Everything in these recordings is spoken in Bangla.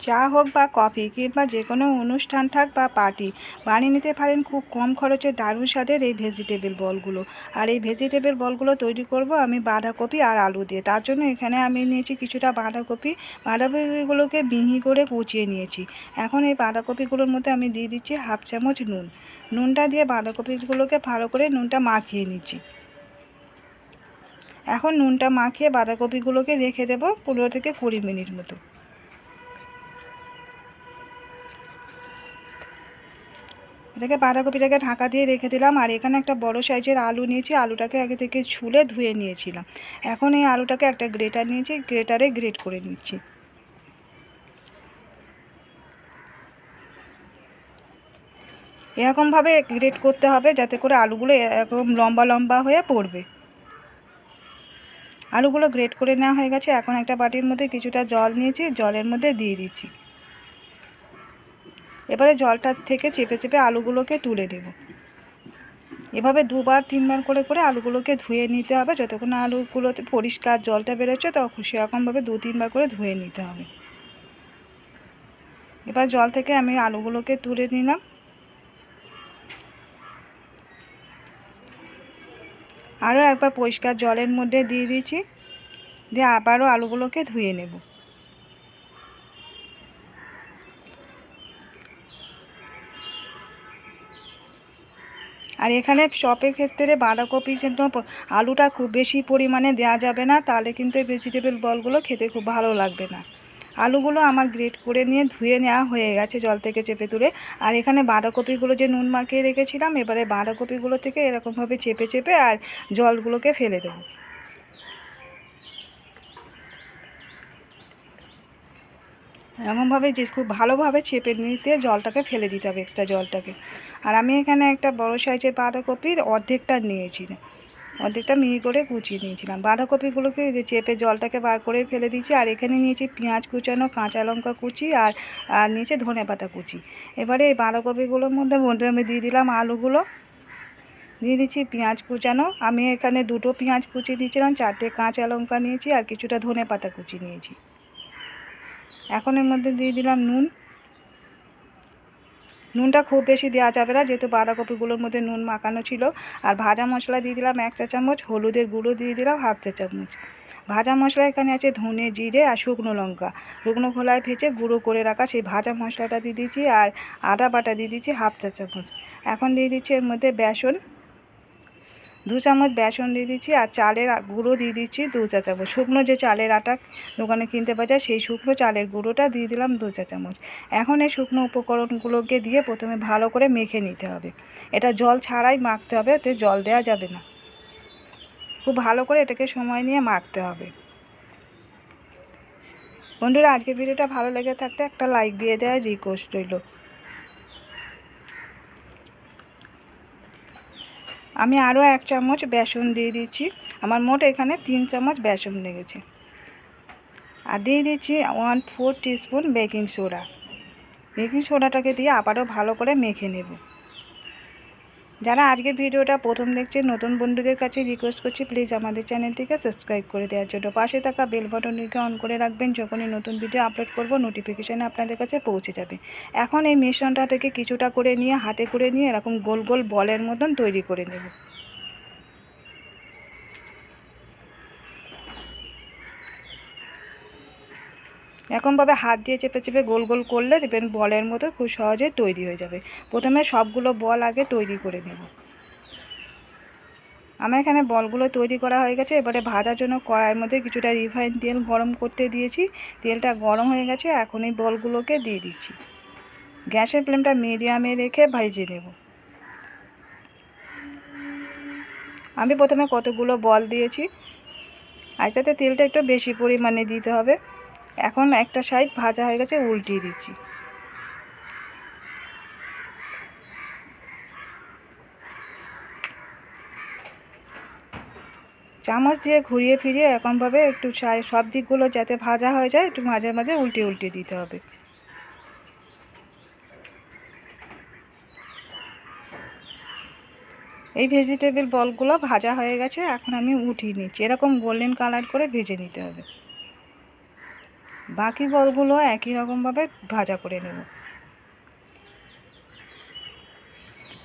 চা হোক বা কফি কিংবা যে কোনো অনুষ্ঠান থাক বা পার্টি, বানিয়ে নিতে পারেন খুব কম খরচে দারুণ স্বাদের এই ভেজিটেবল বলগুলো। আর এই ভেজিটেবল বলগুলো তৈরি করব আমি বাঁধাকপি আর আলু দিয়ে। তার জন্য এখানে আমি নিয়েছি কিছুটা বাঁধাকপি। বাঁধাকপিগুলোকে মিহি করে কুচিয়ে নিয়েছি। এখন এই বাঁধাকপিগুলোর মধ্যে আমি দিয়ে দিচ্ছি হাফ চামচ নুন। নুনটা দিয়ে বাঁধাকপিগুলোকে ভালো করে নুনটা মাখিয়ে নিচ্ছি। এখন নুনটা মাখিয়ে বাঁধাকপিগুলোকে রেখে দেবো পনেরো থেকে কুড়ি মিনিট মতো। এটাকে বাঁধাকপিটাকে ঢাকা দিয়ে রেখে দিলাম, আর এখানে একটা বড় সাইজের আলু নিয়েছি, আলুটাকে আগে থেকে ছুলে ধুয়ে নিয়েছিলাম। এখন এই আলুটাকে একটা গ্রেটার নিয়েছি, গ্রেটারে গ্রেট করে নিচ্ছি। এরকমভাবে গ্রেট করতে হবে যাতে করে আলুগুলো এরকম লম্বা লম্বা হয়ে পড়বে। আলুগুলো গ্রেট করে নেওয়া হয়ে গেছে। এখন একটা বাটির মধ্যে কিছুটা জল নিয়েছি, জলের মধ্যে দিয়ে দিচ্ছি। এবারে জলটা থেকে চেপে চেপে আলুগুলোকে তুলে দেব এভাবে দুবার, তিনবার করে করে আলুগুলোকে ধুয়ে নিতে হবে। যতক্ষণ আলুগুলোতে পরিষ্কার জলটা বেরোচ্ছে, তখন সেরকমভাবে দু, তিনবার করে ধুয়ে নিতে হবে। এবার জল থেকে আমি আলুগুলোকে তুলে নিলাম। আরও একবার পরিষ্কার জলের মধ্যে দিয়ে দিয়েছি। দিয়ে আবারও আলুগুলোকে ধুয়ে নেব। আর এখানে চপের ক্ষেত্রে বাঁধাকপি কিন্তু আলুটা খুব বেশি পরিমাণে দেওয়া যাবে না, তাহলে কিন্তু এই ভেজিটেবল বলগুলো খেতে খুব ভালো লাগবে না। আলুগুলো আমার গ্রেট করে নিয়ে ধুয়ে নেওয়া হয়ে গেছে জল থেকে চেপে তুলে। আর এখানে বাঁধাকপিগুলো যে নুন মাখিয়ে রেখেছিলাম, এবারে বাঁধাকপিগুলো থেকে এরকমভাবে চেপে চেপে আর জলগুলোকে ফেলে দেবো। এরকমভাবে যে খুব ভালোভাবে চেপে নিতে জলটাকে ফেলে দিতে হবে এক্সট্রা জলটাকে। আর আমি এখানে একটা বড় সাইজের বাঁধাকপির অর্ধেকটা নিয়েছি। অর্ধেকটা মিহি করে কুচিয়ে নিয়েছিলাম। বাঁধাকপিগুলোকে যে চেপে জলটাকে বার করে ফেলে দিয়েছি, আর এখানে নিয়েছি পেঁয়াজ কুচানো, কাঁচা লঙ্কা কুচি, আর আর নিয়েছে ধনে পাতা কুচি। এবারে এই বাঁধাকপিগুলোর মধ্যে আমি দিয়ে দিলাম আলুগুলো। দিয়ে দিচ্ছি পেঁয়াজ কুচানো। আমি এখানে দুটো পেঁয়াজ কুচি দিয়েছিলাম, চারটে কাঁচা লঙ্কা নিয়েছি, আর কিছুটা ধনে পাতা কুচি নিয়েছি। এখন এর মধ্যে দিয়ে দিলাম নুন। নুনটা খুব বেশি দেওয়া যাবে না, যেহেতু বাঁধাকপিগুলোর মধ্যে নুন মাখানো ছিল। আর ভাজা মশলা দিয়ে দিলাম এক চা চামচ, হলুদের গুঁড়ো দিয়ে দিলাম হাফ চা চামচ। ভাজা মশলা এখানে আছে ধনে জিরে আর শুকনো লঙ্কা। শুকনো খোলায় ভেজে গুঁড়ো করে রাখা সেই ভাজা মশলাটা দিয়ে দিচ্ছি আর আদা বাটা দিয়ে দিচ্ছি হাফ চা চামচ। এখন দিয়ে দিচ্ছি এর মধ্যে বেসন। দু চামচ বেসন দিয়ে দিচ্ছি আর চালের গুঁড়ো দিয়ে দিচ্ছি দু চা চামচ। শুকনো যে চালের আটা দোকানে কিনতে পাওয়া যায়, সেই শুকনো চালের গুঁড়োটা দিয়ে দিলাম দু চা চামচ। এখন এই শুকনো উপকরণগুলোকে দিয়ে প্রথমে ভালো করে মেখে নিতে হবে। এটা জল ছাড়াই মাখতে হবে, এতে জল দেওয়া যাবে না। খুব ভালো করে এটাকে সময় নিয়ে মাখতে হবে। বন্ধুরা আজকে ভিডিওটা ভালো লেগে থাকলে একটা লাইক দিয়ে দেওয়ার রিকোয়েস্ট রইল। আমি আরও এক চামচ বেসন দিয়ে দিচ্ছি। আমার মোট এখানে তিন চামচ বেসন লেগেছে। আর দিয়ে দিচ্ছি one four teaspoon baking soda baking সোডাটাকে দিয়ে আবারও ভালো করে মেখে নেব। যারা আজকের ভিডিওটা প্রথম দেখছে নতুন বন্ধুদের কাছে রিকোয়েস্ট করছি প্লিজ আমাদের চ্যানেলটিকে সাবস্ক্রাইব করে দেওয়ার জন্য। পাশে থাকা বেল বাটনটিকে অন করে রাখবেন, যখনই নতুন ভিডিও আপলোড করব নোটিফিকেশানে আপনাদের কাছে পৌঁছে যাবে। এখন এই মিশ্রণটা থেকে কিছুটা করে নিয়ে, হাতে করে নিয়ে এরকম গোল গোল বলের মতন তৈরি করে নেব। এরকমভাবে হাত দিয়ে চেপে চেপে গোল গোল করলে দেখবেন বলের মতো খুব সহজে তৈরি হয়ে যাবে। প্রথমে সবগুলো বল আগে তৈরি করে নেব। আমার এখানে বলগুলো তৈরি করা হয়ে গেছে, এবারে ভাজার জন্য কড়াইয়ের মধ্যে কিছুটা রিফাইন তেল গরম করতে দিয়েছি। তেলটা গরম হয়ে গেছে, এখন এই বলগুলোকে দিয়ে দিচ্ছি। গ্যাসের ফ্লেমটা মিডিয়ামে রেখে ভেজে নেব। আমি প্রথমে কতগুলো বল দিয়েছি, আর এটাতে তেলটা একটু বেশি পরিমাণে দিতে হবে। এখন একটা সাইড ভাজা হয়ে গেছে, উল্টিয়ে দিচ্ছি। চামচ দিয়ে ঘুরিয়ে ফিরিয়ে এরকমভাবে একটু সব দিকগুলো যাতে ভাজা হয়ে যায়, একটু মাঝে মাঝে উল্টে উল্টে দিতে হবে। এই ভেজিটেবল বলগুলো ভাজা হয়ে গেছে, এখন আমি উঠিয়ে নিচ্ছি। এরকম গোল্ডেন কালার করে ভেজে নিতে হবে। বাকি বলগুলো একই রকমভাবে ভাজা করে নেব।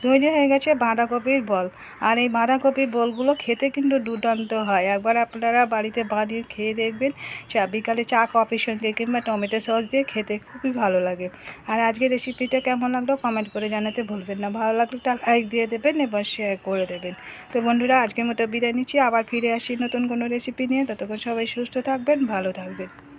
তৈরি হয়ে গেছে বাঁধাকপির বল। আর এই বাঁধাকপির বলগুলো খেতে কিন্তু দুর্দান্ত হয়। একবার আপনারা বাড়িতে বাঁধিয়ে খেয়ে দেখবেন, চা, বিকালে চা, কফির সঙ্গে কিংবা টমেটো সস দিয়ে খেতে খুবই ভালো লাগে। আর আজকের রেসিপিটা কেমন লাগল কমেন্ট করে জানাতে ভুলবেন না। ভালো লাগলে একটা লাইক দিয়ে দেবেন এবং শেয়ার করে দেবেন। তো বন্ধুরা, আজকের মতো বিদায় নিচ্ছি। আবার ফিরে আসি নতুন কোনো রেসিপি নিয়ে। ততক্ষণ সবাই সুস্থ থাকবেন, ভালো থাকবেন।